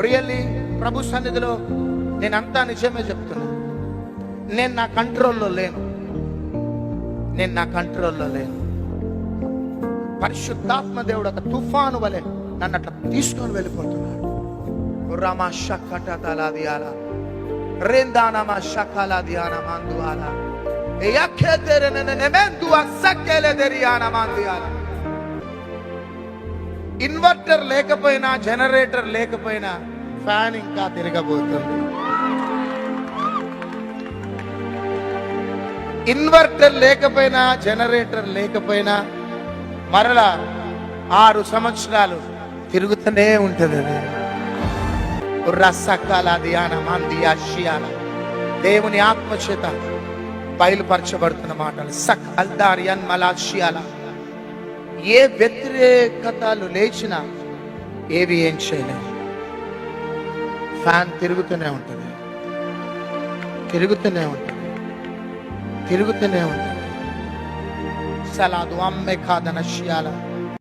Really ప్రభు సన్నిధిలో నేను అంతా నిజమే చెప్తున్నా. నేను నా కంట్రోల్లో లేను. నేను నా కంట్రోల్లో లేను. పరిశుద్ధాత్మ దేవుడు ఒక తుఫాను వలె నన్ను అట్లా తీసుకొని వెళ్ళిపోతున్నాడు. రమా షక్కట తలాదియాల రేందానమా షకాల దియాన అందువాలా దెరియాన ఇన్వర్టర్ లేకపోయినా జనరేటర్ లేకపోయినా ఫ్యాన్ ఇంకా తిరగబోతుంది. ఇన్వర్టర్ లేకపోయినా జనరేటర్ లేకపోయినా మరలా ఆరు సంవత్సరాలు తిరుగుతూనే ఉంటుంది అది. రసకాల ధ్యాన మంది అషియాల దేవుని ఆత్మచేత బయలుపరచబడుతున్న మాటలు. సక్ అల్దారియన్ మలాషియాల ఏ వ్యతిరేకతలు లేచినా ఏవి ఏం చేయలేవు. ఫ్యాన్ తిరుగుతూనే ఉంటుంది. తిరుగుతూనే ఉంటుంది. తిరుగుతూనే ఉంటుంది. సలాదు అమ్మే కాదన